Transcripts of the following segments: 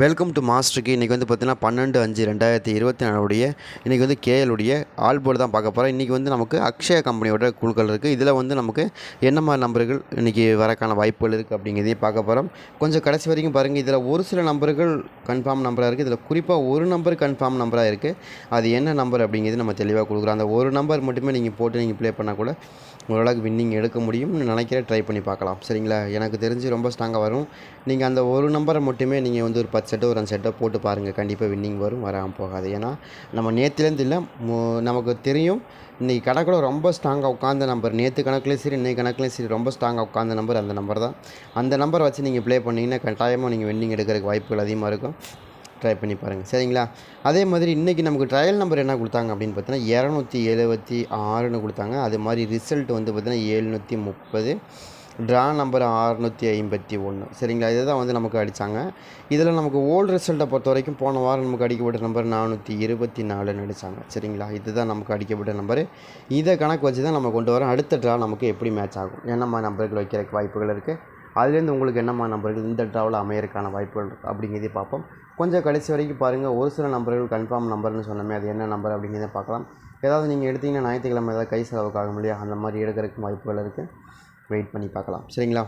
Welcome to மாஸ்டருக்கு இன்றைக்கி வந்து பார்த்தீங்கன்னா பன்னெண்டு அஞ்சு ரெண்டாயிரத்தி இருபத்தி நாலுடைய இன்றைக்கி வந்து கேஎலுடைய ஆல் போர்டு தான் பார்க்க போகிறோம் இன்றைக்கி வந்து நமக்கு அக்ஷயா கம்பெனியோட குழுக்கள் இருக்குது இதில் வந்து நமக்கு என்ன மாதிரி நம்பர்கள் இன்றைக்கி வரக்கான வாய்ப்புகள் இருக்குது அப்படிங்கிறதையும் பார்க்க போகிறோம் கொஞ்சம் கடைசி வரைக்கும் பாருங்கள் இதில் ஒரு சில நம்பர்கள் கன்ஃபார்ம் நம்பராக இருக்குது இதில் குறிப்பாக ஒரு நம்பர் கன்ஃபார்ம் நம்பராக இருக்குது அது என்ன நம்பர் அப்படிங்கிறது நம்ம தெளிவாக கொடுக்குறோம். அந்த ஒரு நம்பர் மட்டுமே நீங்கள் போட்டு நீங்கள் ப்ளே பண்ணால் கூட ஓரளவுக்கு வின்னிங் எடுக்க முடியும்னு நினைக்கிற ட்ரை பண்ணி பார்க்கலாம். சரிங்களா? எனக்கு தெரிஞ்சு ரொம்ப ஸ்ட்ராங்காக வரும். நீங்கள் அந்த ஒரு நம்பரை மட்டுமே நீங்கள் வந்து ஒரு பத்து செட்டோ ஒரு அஞ்சு செட்டோ போட்டு பாருங்கள் கண்டிப்பாக வின்னிங் வரும் வராமல் போகாது. ஏன்னா நம்ம நேற்றுலேருந்து இல்லை மு- நமக்கு தெரியும் இன்றைக்கி கணக்கில் ரொம்ப ஸ்ட்ராங்காக உட்காந்த நம்பர் நேற்று கணக்குலேயும் சரி இன்றைக்கி கணக்குலேயும் சரி ரொம்ப ஸ்ட்ராங்காக உட்காந்த நம்பர் அந்த நம்பர் தான். அந்த நம்பரை வச்சு நீங்கள் ப்ளே பண்ணிங்கன்னா கட்டாயமாக நீங்கள் வின்னிங் எடுக்கிறதுக்கு வாய்ப்புகள் அதிகமாக இருக்கும். ட்ரை பண்ணி பாருங்கள் சரிங்களா? அதே மாதிரி இன்றைக்கி நமக்கு ட்ரையல் நம்பர் என்ன கொடுத்தாங்க அப்படின்னு பார்த்தீங்கன்னா இரநூத்தி எழுபத்தி ஆறுன்னு கொடுத்தாங்க. அது மாதிரி ரிசல்ட் வந்து பார்த்திங்கன்னா எழுநூற்றி முப்பது. ட்ரா நம்பர் அறுநூற்றி ஐம்பத்தி ஒன்று சரிங்களா? இதை தான் வந்து நமக்கு அடித்தாங்க இதில் நமக்கு ஓல்டு ரிசல்ட்டை பொறுத்த வரைக்கும் போன வாரம் நமக்கு அடிக்கப்பட்ட நம்பர் நானூற்றி இருபத்தி நாலுன்னு அடித்தாங்க சரிங்களா? இதுதான் நமக்கு அடிக்கப்பட்ட நம்பர் இதை கணக்கு வச்சு தான் நம்ம கொண்டு வரோம். அடுத்த ட்ரா நமக்கு எப்படி மேட்ச் ஆகும்? என்னம்மா நம்பர்கள் வைக்கிறதுக்கு வாய்ப்புகள் இருக்குது அதுலேருந்து உங்களுக்கு என்னம்மா நம்பர்கள் இந்த ட்ராவில் அமையறதுக்கான வாய்ப்புகள் இருக்குது பார்ப்போம். கொஞ்சம் கடைசி வரைக்கும் பாருங்கள் ஒரு சில நம்பர்கள் கன்ஃபார்ம் நம்பர்னு சொன்னோமே அது என்ன நம்பர் அப்படிங்கிறத பார்க்கலாம். ஏதாவது நீங்கள் எடுத்தீங்கன்னா ஞாயிற்றுக்கிழமை ஏதாவது கை செலவுக்காகும் இல்லையா? அந்த மாதிரி எடுக்கிறதுக்கு வாய்ப்புகள் இருக்குது வெயிட் பண்ணி பார்க்கலாம். சரிங்களா?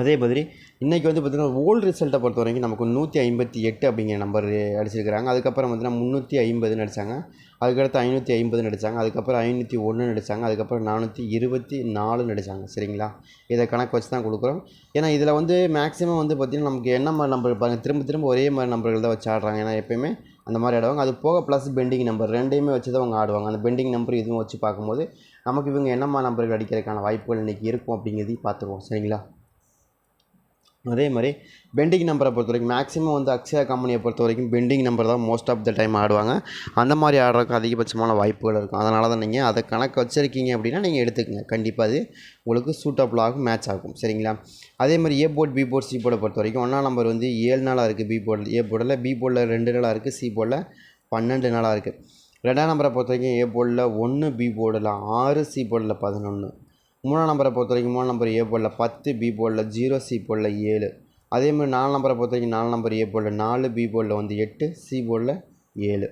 அதே மாதிரி இன்றைக்கி வந்து பார்த்திங்கன்னா ஓல்டு ரிசல்ட்டை பொறுத்த வரைக்கும் நமக்கு நூற்றி ஐம்பத்தி எட்டு அப்படிங்கிற நம்பர் அடிச்சிருக்கிறாங்க. அதுக்கப்புறம் பார்த்தீங்கன்னா முந்நூற்றி ஐம்பதுன்னு அடித்தாங்க அதுக்கடுத்து ஐநூற்றி ஐம்பதுன்னு அடித்தாங்க அதுக்கப்புறம் ஐநூற்றி ஒன்றுன்னு அடித்தாங்க அதுக்கப்புறம் நானூற்றி இருபத்தி நாலுன்னு அடித்தாங்க சரிங்களா? இதை கணக்கு வச்சு தான் கொடுக்குறோம். ஏன்னா இதில் வந்து மேக்ஸிமம் வந்து பார்த்திங்கன்னா நமக்கு என்ன மாதிரி நம்பர் பாருங்கள் திரும்ப திரும்ப ஒரே மாதிரி நம்பர்கள் தான் வச்சு ஆடுறாங்க. ஏன்னா எப்பயுமே அந்த மாதிரி ஆடுவாங்க. அது போக ப்ளஸ் பெண்டிங் நம்பர் ரெண்டையுமே வச்சு தான் அவங்க ஆடுவாங்க. அந்த பெண்டிங் நம்பர் இதுவும் வச்சு பார்க்கும்போது நமக்கு இவங்க என்னம்மா நம்பர்கள் அடிக்கிறதுக்கான வாய்ப்புகள் இன்றைக்கி இருக்கும் அப்படிங்கிறதையும் பார்த்துருவோம். சரிங்களா? அதே மாதிரி பெண்டிங் நம்பரை பொறுத்த வரைக்கும் மேக்ஸிமம் வந்து அக்ஷயா கம்பெனியை பொறுத்த வரைக்கும் பெண்டிங் நம்பர் தான் மோஸ்ட் ஆஃப் த டைம் ஆடுவாங்க. அந்த மாதிரி ஆடுறதுக்கு அதிகபட்சமான வாய்ப்புகள் இருக்கும். அதனால தான் நீங்கள் அதை கணக்கு வச்சுருக்கீங்க அப்படின்னா நீங்கள் எடுத்துக்கங்க. கண்டிப்பாக அது உங்களுக்கு சூட்டபிள் ஆகும் மேட்ச் ஆகும். சரிங்களா? அதே மாதிரி A board B board C போர்டை பொறுத்த வரைக்கும் ஒன்றாம் நம்பர் வந்து ஏழு நாளாக இருக்குது பி போர்டில் ஏ போர்டில் பி போர்டில் ரெண்டு நாளாக இருக்குது சி போர்டில் பன்னெண்டு நாளாக இருக்குது ரெண்டாம் நம்பரை பொறுத்த வரைக்கும் ஏ போர்டில் ஒன்று பி போர்டில் ஆறு சி போர்டில் பதினொன்று மூணாம் நம்பரை பொறுத்த வரைக்கும் மூணு நம்பர் ஏ போர்டில் பத்து பி போர்டில் ஜீரோ சி போர்டில் ஏழு. அதே மாதிரி நாலு நம்பரை பொறுத்த வரைக்கும் நாலு நம்பர் ஏ போர்டில் நாலு பி போர்டில் வந்து எட்டு சி போர்டில் ஏழு.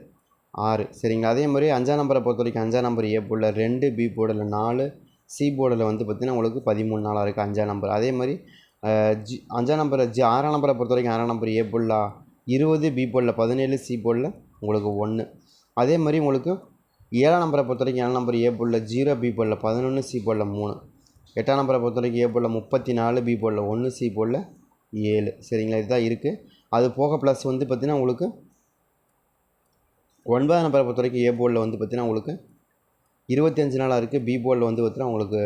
ஆறு. சரிங்களா? அதே மாதிரி அஞ்சாம் நம்பரை பொறுத்த வரைக்கும் அஞ்சாம் நம்பர் ஏ போர்டில் ரெண்டு பி போர்டில் நாலு. சி போர்டில் வந்து பார்த்திங்கன்னா உங்களுக்கு பதிமூணு நாளாக இருக்குது அஞ்சாம் நம்பர். அதே மாதிரி ஜி அஞ்சாம் நம்பர் ஜி ஆறாம் நம்பரை பொறுத்த வரைக்கும் ஆறாம் நம்பர் ஏ போர்டில் இருபது பி போர்டில் பதினேழு சி போர்டில் உங்களுக்கு ஒன்று அதே மாதிரி உங்களுக்கு ஏழாம் நம்பரை பொறுத்த வரைக்கும் ஏழாம் நம்பர் ஏ போர்டில் ஜீரோ பி போர்டில் பதினொன்று சி போர்டில் மூணு. எட்டாம் நம்பரை பொறுத்த வரைக்கும் ஏ போர்டில் முப்பத்தி நாலு பி போர்டில் ஒன்று சி போர்டில் ஏழு. சரிங்களா? இதுதான் இருக்குது அது போக ப்ளஸ் வந்து பார்த்திங்கன்னா உங்களுக்கு ஒன்பதாம் நம்பரை பொறுத்த வரைக்கும் ஏ போர்டில் வந்து பார்த்திங்கன்னா உங்களுக்கு இருபத்தஞ்சு நாளாக இருக்குது பி போர்டில் வந்து பார்த்திங்கன்னா உங்களுக்கு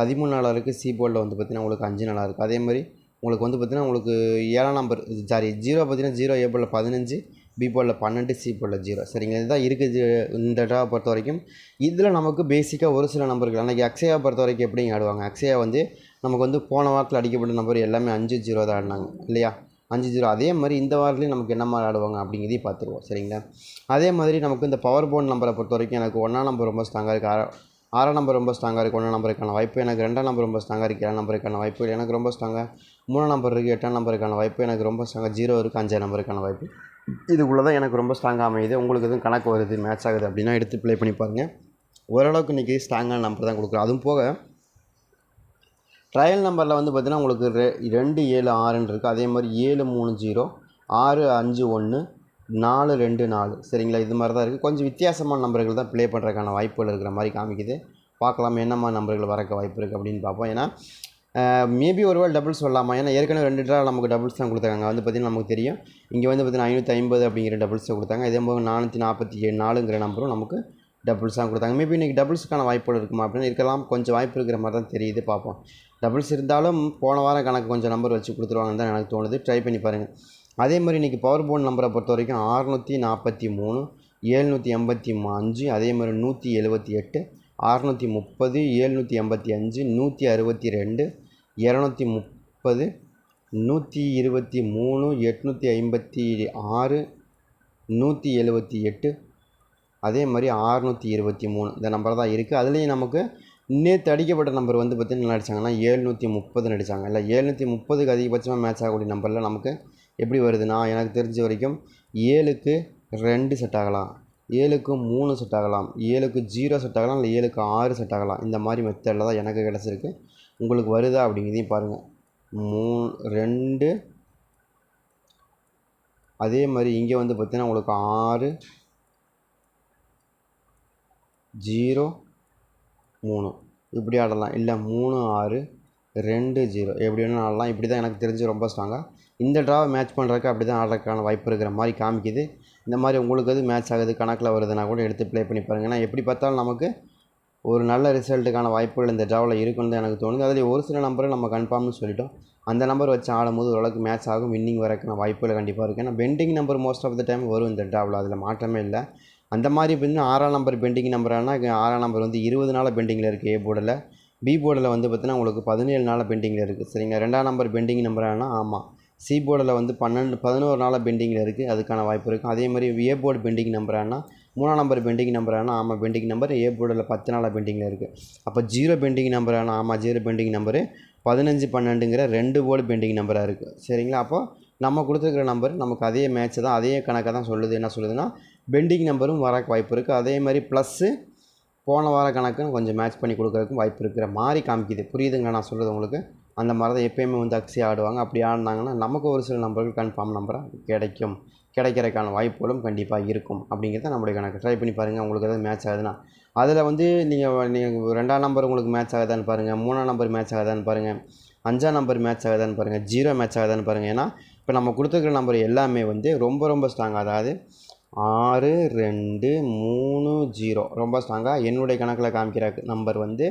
பதிமூணு நாளாக இருக்குது சி போர்டில் வந்து பார்த்திங்கன்னா உங்களுக்கு அஞ்சு நாளாக இருக்குது அதே மாதிரி உங்களுக்கு வந்து பார்த்திங்கன்னா உங்களுக்கு ஏழாம் நம்பர் சாரி ஜீரோ பார்த்திங்கன்னா ஜீரோ ஏ போர்டில் பதினஞ்சு பி போலில் பன்னெண்டு சி போலில் ஜீரோ சரிங்க இதுதான் இருக்குது இந்த ட்ரா பொறுத்த வரைக்கும். இதில் நமக்கு பேசிக்காக ஒரு சில நம்பர்கள் அன்றைக்கி அக்ஷயா பொறுத்த வரைக்கும் எப்படிங்க ஆடுவாங்க? அக்ஷயா வந்து நமக்கு வந்து போன வாரத்தில் அடிக்கப்பட்ட நம்பர் எல்லாமே அஞ்சு ஜீரோ தான் ஆடினாங்க. இல்லையா? அஞ்சு ஜீரோ அதே மாதிரி இந்த வாரத்துலேயும் நமக்கு என்ன மாதிரி ஆடுவாங்க அப்படிங்கிறதையும் பார்த்துருவோம். சரிங்களா? அதே மாதிரி நமக்கு இந்த பவர் போர்ட் நம்பரை பொறுத்த வரைக்கும் எனக்கு ஒன்றாம் நம்பர் ரொம்ப ஸ்ட்ராங்காக இருக்குது ஆறா ஆறாம் நம்பர் ரொம்ப ஸ்ட்ராங்காக இருக்குது ஒன்றாம் நம்பருக்கான வாய்ப்பு எனக்கு ரெண்டாம் நம்பர் ரொம்ப ஸ்ட்ராங்காக இருக்குது ஏழாம் நம்பருக்கான வாய்ப்பு எனக்கு ரொம்ப ஸ்ட்ராங்காக மூணாம் நம்பர் இருக்குது எட்டாம் நம்பருக்கான வாய்ப்பு எனக்கு ரொம்ப ஸ்ட்ராங்காக ஜீரோ இருக்குது அஞ்சாம் நம்பருக்கான வாய்ப்பு. இதுக்குள்ளே தான் எனக்கு ரொம்ப ஸ்ட்ராங்காக அமையுது. உங்களுக்கு எதுவும் கணக்கு வருது மேட்ச் ஆகுது அப்படின்னா எடுத்து ப்ளே பண்ணி பாருங்கள் ஓரளவுக்கு இன்றைக்கி ஸ்ட்ராங்கான நம்பர் தான் கொடுக்குறோம். அதுவும் போக ட்ரையல் நம்பரில் வந்து பார்த்திங்கன்னா உங்களுக்கு ரெ ரெண்டு ஏழு ஆறுன்னு இருக்குது அதே மாதிரி ஏழு மூணு ஜீரோ ஆறு அஞ்சு ஒன்று நாலு ரெண்டு நாலு. சரிங்களா? இது மாதிரி தான் இருக்குது கொஞ்சம் வித்தியாசமான நம்பர்கள் தான் ப்ளே பண்ணுறதுக்கான வாய்ப்புகள் இருக்கிற மாதிரி காமிக்குது. பார்க்கலாம் என்னம்மா நம்பர்கள் வரக்க வாய்ப்பு இருக்குது அப்படின்னு பார்ப்போம். ஏன்னா மேபி ஒரு வேளை டபுள்ஸ் வரலாமா? ஏன்னா ஏற்கனவே ரெண்டு ட்ரா நமக்கு டபுள்ஸ் தான் கொடுத்தாங்க வந்து பார்த்திங்கன்னா நமக்கு தெரியும். இங்கே வந்து பார்த்திங்கன்னா ஐநூற்றி ஐம்பது அப்படிங்கிற டபுள்ஸை கொடுத்தாங்க. இதே போக நானூற்றி நாற்பத்தி ஏழு நாலுங்கிற நம்பரும் நமக்கு டபுள்ஸ் தான் கொடுத்தாங்க. மேபி இன்றைக்கி டபுள்ஸுக்கான வாய்ப்புகள் இருக்குமா அப்படின்னு இருக்கலாம். கொஞ்சம் வாய்ப்பு இருக்கிற மாதிரி தான் தெரியுது. பார்ப்போம். டபுள்ஸ் இருந்தாலும் போன வாரம் கணக்கு கொஞ்சம் நம்பர் வச்சு கொடுத்துருவாங்கன்னு தான் எனக்கு தோணுது. ட்ரை பண்ணி பாருங்கள் அதே மாதிரி இன்றைக்கி பவர் போன் நம்பரை பொறுத்த வரைக்கும் அறுநூற்றி நாற்பத்தி மூணு ஏழ்நூற்றி எண்பத்தி அஞ்சு அதே மாதிரி நூற்றி எழுபத்தி எட்டு அறநூற்றி முப்பது ஏழ்நூற்றி எண்பத்தி அஞ்சு நூற்றி அறுபத்தி ரெண்டு இரநூத்தி முப்பது நூற்றி இருபத்தி மூணு எட்நூற்றி ஐம்பத்தி ஆறு நூற்றி எழுபத்தி எட்டு. அதே மாதிரி ஆறுநூற்றி இருபத்தி மூணு. இந்த நம்பர் தான் இருக்குது அதுலேயும் நமக்கு நேற்று அடிக்கப்பட்ட நம்பர் வந்து பார்த்தீங்கன்னா என்ன அடிச்சாங்கன்னா ஏழ்நூற்றி முப்பதுன்னு அடிச்சாங்க. இல்லை ஏழ்நூற்றி முப்பதுக்கு அதிகபட்சமாக மேட்ச் ஆகக்கூடிய நம்பரில் நமக்கு எப்படி வருதுன்னா எனக்கு தெரிஞ்ச வரைக்கும் ஏழுக்கு ரெண்டு செட் ஆகலாம். ஏழுக்கு மூணு செட் ஆகலாம். ஏழுக்கு ஜீரோ செட் ஆகலாம் இல்லை ஏழுக்கு ஆறு செட் ஆகலாம். இந்த மாதிரி மெத்தடில் தான் எனக்கு கிடச்சிருக்கு. உங்களுக்கு வருதா அப்படிங்கிறதையும் பாருங்கள் மூ ரெண்டு. அதே மாதிரி இங்கே வந்து பார்த்தீங்கன்னா உங்களுக்கு ஆறு ஜீரோ மூணு. இப்படி ஆடலாம். இல்லை மூணு ஆறு ரெண்டு ஜீரோ எப்படி வேணும் ஆடலாம். இப்படி தான் எனக்கு தெரிஞ்சு ரொம்ப ஸ்ட்ராங்காக இந்த ட்ராவை மேட்ச் பண்ணுறதுக்கு அப்படி தான் ஆடுறதுக்கான வாய்ப்பு இருக்கிற மாதிரி காமிக்குது. இந்த மாதிரி உங்களுக்கு அது மேட்ச் ஆகுது கணக்கில் வருதுன்னா கூட எடுத்து ப்ளே பண்ணி பாருங்கள் ஏன்னா எப்படி பார்த்தாலும் நமக்கு ஒரு நல்ல ரிசல்ட்டுக்கான வாய்ப்புகள் இந்த ட்ராவில் இருக்குன்னு தான் எனக்கு தோணுது. அதில் ஒரு சில நம்பரை நம்ம கன்ஃபார்ம்னு சொல்லிட்டோம். அந்த நம்பர் வச்சு ஆடும்போது ஓரளவுக்கு மேட்ச் ஆகும் வின்னிங் வரக்கான வாய்ப்புகள் கண்டிப்பாக இருக்குது ஏன்னா pending number most of the time வரும் இந்த ட்ராவில் அதில் மாற்றமே இல்லை. அந்த மாதிரி வந்து ஆறாம் நம்பர் பெண்டிங் நம்பரானா ஆறாம் நம்பர் வந்து இருபது நாள் பெண்டிங்கில் இருக்குது ஏ போர்டில் பி போர்டில் வந்து பார்த்தீங்கன்னா உங்களுக்கு பதினேழு நாள் பெண்டிங்கில் இருக்குது சரிங்க ரெண்டாம் நம்பர் பெண்டிங் நம்பரானா ஆமாம் சி போர்டில் வந்து பன்னெண்டு பதினோரு நாளாக பெண்டிங்கில் இருக்குது. அதுக்கான வாய்ப்பு இருக்குது. அதே மாதிரி ஏ போர்டு பெண்டிங் நம்பரானா மூணாம் நம்பர் பெண்டிங் நம்பரானா ஆமாம் பெண்டிங் நம்பர் ஏ போர்டில் பத்து நாளாக பெண்டிங்கில் இருக்குது. அப்போ ஜீரோ பெண்டிங் நம்பரானா ஆமாம் ஜீரோ பெண்டிங் நம்பரு பதினஞ்சு பன்னெண்டுங்கிற ரெண்டு போர்டு பெண்டிங் நம்பராக இருக்குது. சரிங்களா? அப்போ நம்ம கொடுத்துருக்குற நம்பர் நமக்கு அதே மேட்ச் தான் அதே கணக்கை தான் சொல்லுது. என்ன சொல்லுதுன்னா பெண்டிங் நம்பரும் வர வாய்ப்பு இருக்குது. அதே மாதிரி ப்ளஸ்ஸு போன வார கணக்குன்னு கொஞ்சம் மேட்ச் பண்ணி கொடுக்குறதுக்கும் வாய்ப்பு இருக்கிற மாதிரி காமிக்குது. புரியுதுங்களா நான் சொல்கிறது உங்களுக்கு? அந்த மாதிரி தான் எப்போயுமே வந்து அக்ஸி ஆடுவாங்க. அப்படி ஆடினாங்கன்னா நமக்கு ஒரு சில நம்பர்கள் கன்ஃபார்ம் நம்பராக கிடைக்கும். கிடைக்கிறதுக்கான வாய்ப்புகளும் கண்டிப்பாக இருக்கும். அப்படிங்கிறத நம்மளுடைய கணக்கு. ட்ரை பண்ணி பாருங்கள் உங்களுக்கு எதாவது மேட்ச் ஆகுதுன்னா. அதில் வந்து நீங்கள் நீங்கள் ரெண்டாம் நம்பர் உங்களுக்கு மேட்ச் ஆகுதான்னு பாருங்கள் மூணாம் நம்பர் மேட்ச் ஆகுதான்னு பாருங்கள் அஞ்சாம் நம்பர் மேட்ச் ஆகுதான்னு பாருங்கள் ஜீரோ மேட்ச் ஆகுதான்னு பாருங்கள் ஏன்னா இப்போ நம்ம கொடுத்துருக்குற நம்பர் எல்லாமே வந்து ரொம்ப ரொம்ப ஸ்ட்ராங் அதாவது ஆறு ரெண்டு மூணு ஜீரோ. ரொம்ப ஸ்ட்ராங்காக என்னுடைய கணக்கில் காமிக்கிற நம்பர் வந்து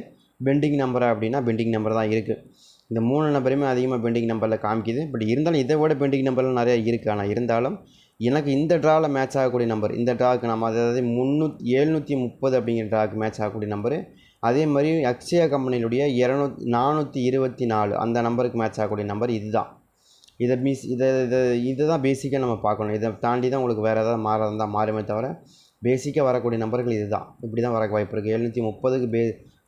பெண்டிங் நம்பர் அப்படின்னா பெண்டிங் நம்பர் தான் இருக்குது இந்த மூணு நம்பருமே அதிகமாக பெண்டிங் நம்பரில் காமிக்குது. பட் இருந்தாலும் இதை விட பெண்டிங் நம்பர்லாம் நிறையா இருக்குது ஆனால் இருந்தாலும் எனக்கு இந்த ட்ராவில் மேட்ச் ஆகக்கூடிய நம்பர் இந்த ட்ராவுக்கு நம்ம அதாவது முந்நூற்றி எழுநூற்றி முப்பது அப்படிங்கிற ட்ராவுக்கு மேட்ச் ஆகக்கூடிய நம்பரு அதே மாதிரி அக்ஷயா கம்பெனியினுடைய இரநூத் நானூற்றி இருபத்தி நாலு அந்த நம்பருக்கு மேட்ச் ஆகக்கூடிய நம்பர் இதுதான். இதை மீஸ் இதை இதை இதை தான் பேசிக்காக நம்ம பார்க்கணும். இதை தாண்டி தான் உங்களுக்கு வேறு ஏதாவது மாற இருந்தால் மாறுமே தவிர பேசிக்காக வரக்கூடிய நம்பர்கள் இது தான் இப்படி தான் வரக்கு வாய்ப்பு இருக்குது எழுநூற்றி முப்பதுக்கு பே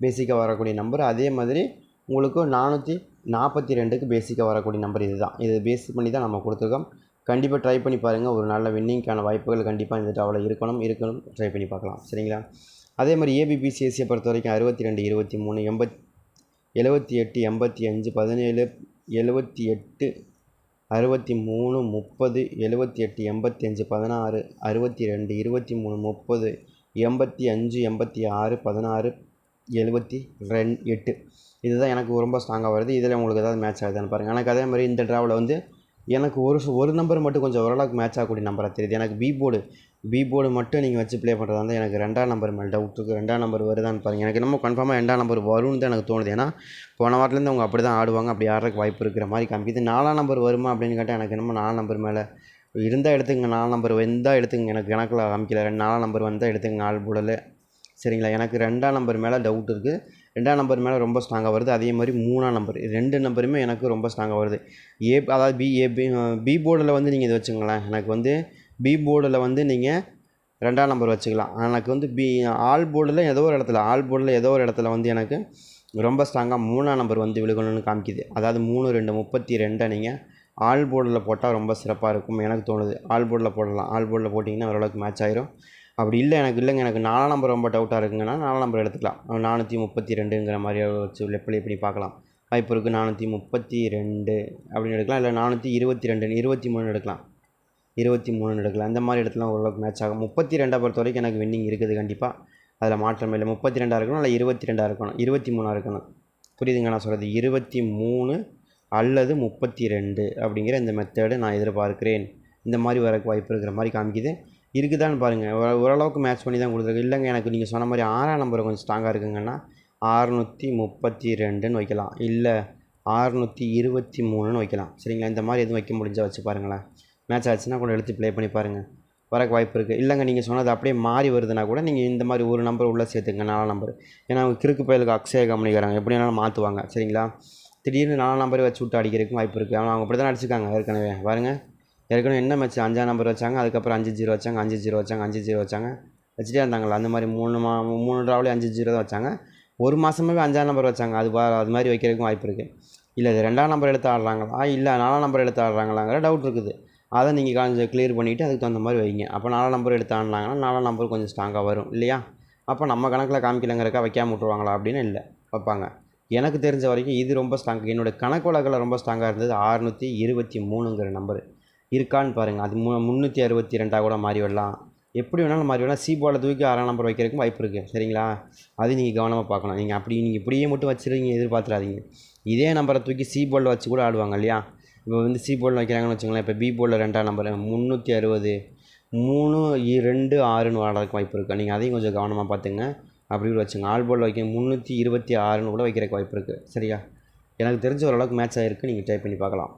பேசிக்காக வரக்கூடிய நம்பர் அதே மாதிரி உங்களுக்கு நானூற்றி நாற்பத்தி ரெண்டுக்கு பேசிக்காக வரக்கூடிய நம்பர் இது தான் இது பேஸ் பண்ணி தான் நம்ம கொடுத்துருக்கோம். கண்டிப்பாக ட்ரை பண்ணி பாருங்கள் ஒரு நல்ல வின்னிங்க்கான வாய்ப்புகள் கண்டிப்பாக இந்த டாவில் இருக்கணும் இருக்கணும். ட்ரை பண்ணி பார்க்கலாம். சரிங்களா? அதே மாதிரி ஏபிபிசிஎஸ்சியை பொறுத்த வரைக்கும் அறுபத்தி ரெண்டு இருபத்தி மூணு எண்பத் எழுபத்தி எட்டு எண்பத்தி அஞ்சு பதினேழு எழுபத்தி எட்டு அறுபத்தி மூணு முப்பது எழுபத்தி எட்டு எண்பத்தி அஞ்சு பதினாறு அறுபத்தி ரெண்டு இருபத்தி மூணு முப்பது எண்பத்தி அஞ்சு எண்பத்தி ஆறு பதினாறு எழுபத்தி ரெண் எட்டு இதுதான் எனக்கு ரொம்ப ஸ்ட்ராங்காக வருது. இதில் உங்களுக்கு ஏதாவது மேட்ச் ஆகுதுன்னு பாருங்கள் எனக்கு அதே மாதிரி இந்த ட்ராவில் வந்து எனக்கு ஒரு சு- ஒரு நம்பர் மட்டும் கொஞ்சம் ஓரளவுக்கு மேட்ச் ஆகக்கூடிய நம்பராக தெரியுது. எனக்கு பி போர்டு பி போர்டு மட்டும் நீங்கள் வச்சு ப்ளே பண்ணுறதா இருந்தால் எனக்கு ரெண்டாம் நம்பர் மேலே டவுட் இருக்குது ரெண்டாம் நம்பர் வருதான்னு பாருங்கள் எனக்கு என்னமோ கன்ஃபார்மாக ரெண்டாம் நம்பர் வரும்னு தான் எனக்கு தோணுது. ஏன்னா போன வாரத்துலேருந்து அவங்க அப்படி தான் ஆடுவாங்க. அப்படி ஆடுறதுக்கு வாய்ப்பு இருக்கிற மாதிரி காமிக்குது. நாலாம் நம்பர் வருமா அப்படின்னு கேட்டால் எனக்கு என்னமோ நாலாம் நம்பர் மேலே இருந்தால் எடுத்துங்க நாலு நம்பர் வந்தால் எடுத்துங்க எனக்கு கணக்கில் காமிக்கல. ரெண்டு நாலாம் நம்பர் வந்தால் எடுத்துங்க நாலு போடல. சரிங்களா? எனக்கு ரெண்டாம் நம்பர் மேலே டவுட் இருக்குது ரெண்டாம் நம்பர் மேலே ரொம்ப ஸ்ட்ராங்காக வருது. அதே மாதிரி மூணாம் நம்பர் ரெண்டு நம்பருமே எனக்கு ரொம்ப ஸ்ட்ராங்காக வருது. ஏ அதாவது பி ஏ பி பி போர்டில் வந்து நீங்கள் இது வச்சுங்களேன் எனக்கு வந்து பி போர்டில் வந்து நீங்கள் ரெண்டாம் நம்பர் வச்சுக்கலாம். எனக்கு வந்து பி ஆல் போர்டில் ஏதோ ஒரு இடத்துல ஆல் போர்டில் ஏதோ ஒரு இடத்துல வந்து எனக்கு ரொம்ப ஸ்ட்ராங்காக மூணாம் நம்பர் வந்து விழுகணும்னு காமிக்குது. அதாவது மூணு ரெண்டு முப்பத்தி ரெண்டை நீங்கள் ஆல் போர்டில் போட்டால் ரொம்ப சிறப்பாக இருக்கும் எனக்கு தோணுது. ஆல் போர்டில் போடலாம். ஆல் போர்டில் போட்டிங்கன்னா ஓரளவுக்கு மேட்ச் ஆயிரும். அப்படி இல்லை எனக்கு இல்லைங்க. எனக்கு நாலாம் நம்பர் ரொம்ப டவுட்டாக இருக்குங்கன்னா நாலாம் நம்பர் எடுத்துக்கலாம். நானூற்றி முப்பத்தி ரெண்டுங்கிற மாதிரி வச்சு எப்படி எப்படி பார்க்கலாம். வாய்ப்பு இருக்குது நானூற்றி முப்பத்தி ரெண்டு அப்படின்னு எடுக்கலாம். இல்லை நானூற்றி இருபத்தி ரெண்டு இருபத்தி மூணு எடுக்கலாம். இருபத்தி மூணுன்னு எடுக்கலாம் அந்த மாதிரி இடத்துலாம் ஓரளவுக்கு மேட்ச் ஆகும். முப்பத்தி ரெண்டை பொறுத்த வரைக்கும் எனக்கு வின்னிங் இருக்குது கண்டிப்பாக அதில் மாற்றம் இல்லை. முப்பத்தி ரெண்டாக இருக்கணும் இல்லை இருபத்தி ரெண்டாக இருக்கணும்? இருபத்தி மூணாக இருக்கணும். புரியுதுங்க நான் சொல்கிறது இருபத்தி மூணு அல்லது முப்பத்தி ரெண்டு அப்படிங்கிற இந்த மெத்தேடு நான் எதிர்பார்க்கிறேன். இந்த மாதிரி வரக்கு வாய்ப்பு இருக்கிற மாதிரி காமிக்குது. இருக்குதான்னு பாருங்கள் ஓரளவுக்கு மேட்ச் பண்ணி தான் கொடுத்துருக்கு. இல்லைங்க எனக்கு நீங்கள் சொன்ன மாதிரி ஆறாம் நம்பர் கொஞ்சம் ஸ்ட்ராங்காக இருக்குங்கன்னா ஆறுநூற்றி முப்பத்தி ரெண்டுன்னு வைக்கலாம். இல்லை ஆறுநூற்றி இருபத்தி மூணுன்னு வைக்கலாம். சரிங்களா? இந்த மாதிரி எதுவும் வைக்க முடிஞ்சால் வச்சு பாருங்களேன். மேட்ச் ஆச்சுன்னா கூட எடுத்து ப்ளே பண்ணி பாருங்கள் வரக்கு வாய்ப்பு இருக்குது இல்லைங்க நீங்கள் சொன்னது அப்படியே மாறி வருதுன்னா கூட நீங்கள் இந்த மாதிரி ஒரு நம்பர் உள்ளே சேர்த்துங்க நாலாம் நம்பர் ஏன்னா அவங்க கிறுக்கு பயலுக்கு அக்ஷய கம்பெனிக்காரங்க எப்படி வேணாலும் மாற்றுவாங்க சரிங்களா? திடீர்னு நாலாம் நம்பரை வச்சு விட்டு அடிக்கிறதுக்கும் வாய்ப்பு இருக்குது ஆனால் அவங்க அப்படி தான் அடிச்சிருக்காங்க ஏற்கனவே. பாருங்கள் ஏற்கனவே என்ன மேட்ச் அஞ்சாம் நம்பர் வச்சாங்க அதுக்கப்புறம் அஞ்சு ஜீரோ வச்சாங்க அஞ்சு ஜீரோ வச்சாங்க அஞ்சு ஜீரோ வச்சாங்க. வச்சுட்டே இருந்தாங்களா அந்த மாதிரி மூணு மா மூணு ட்ராவிலே அஞ்சு ஜீரோ தான் வச்சாங்க. ஒரு மாதமாகவே அஞ்சாம் நம்பர் வச்சாங்க. அது அது மாதிரி வைக்கிறதுக்கும் வாய்ப்பு இருக்குது இல்லை இது ரெண்டாம் நம்பர் எடுத்து ஆடுறாங்களா? இல்லை நாலாம் நம்பர் எடுத்து ஆடுறாங்களாங்கிற டவுட் இருக்குது. அதை நீங்கள் கொஞ்சம் கிளியர் பண்ணிவிட்டு அதுக்கு தகுந்த மாதிரி வைங்க. அப்போ நாலாம் நம்பர் எடுத்து ஆடினாங்கன்னா நாலாம் நம்பர் கொஞ்சம் ஸ்ட்ராங்காக வரும் இல்லையா? அப்போ நம்ம கணக்கில் காமிக்கலங்கிறக்கா வைக்காம விட்ருவாங்களா அப்படின்னு இல்லை வைப்பாங்க. எனக்கு தெரிஞ்ச வரைக்கும் இது ரொம்ப ஸ்ட்ராங் என்னோடய கணக்கு வழக்கில் ரொம்ப ஸ்ட்ராங்காக இருந்தது அறுநூற்றி இருபத்தி மூணுங்கிற நம்பர் இருக்கான்னு பாருங்கள் அது மு முந்நூற்றி அறுபத்தி ரெண்டாக கூட மாறி விடலாம் எப்படி வேணாலும் மாறி வரலாம். சி போர்டில் தூக்கி ஆறாம் நம்பர் வைக்கிறதுக்கும் வாய்ப்பு இருக்குது சரிங்களா? அது நீங்கள் கவனமாக பார்க்கணும். நீங்கள் அப்படி நீங்கள் இப்படியே மட்டும் வச்சுருவீங்க எதிர்பார்த்துறாதீங்க. இதே நம்பரை தூக்கி சி போர்டில் வச்சு கூட ஆடுவாங்க இல்லையா? இப்போ வந்து சி போர்டில் வைக்கிறாங்கன்னு வச்சுங்களேன் இப்போ பி போர்டில் ரெண்டாம் நம்பர் முந்நூற்றி அறுபது. மூணு ரெண்டு ஆறுன்னு வரதுக்கு வாய்ப்பு இருக்குது நீங்கள் அதையும் கொஞ்சம் கவனமாக பார்த்துங்க. அப்படி கூட வச்சுங்க. ஆல் போர்டில் வைக்க முந்நூற்றி இருபத்தி ஆறுன்னு கூட வைக்கிறக்கு வாய்ப்பு இருக்குது சரியா? எனக்கு தெரிஞ்ச ஓரளவுக்கு மேட்ச் ஆகிருக்கு நீங்கள் ட்ரை பண்ணி பார்க்கலாம்.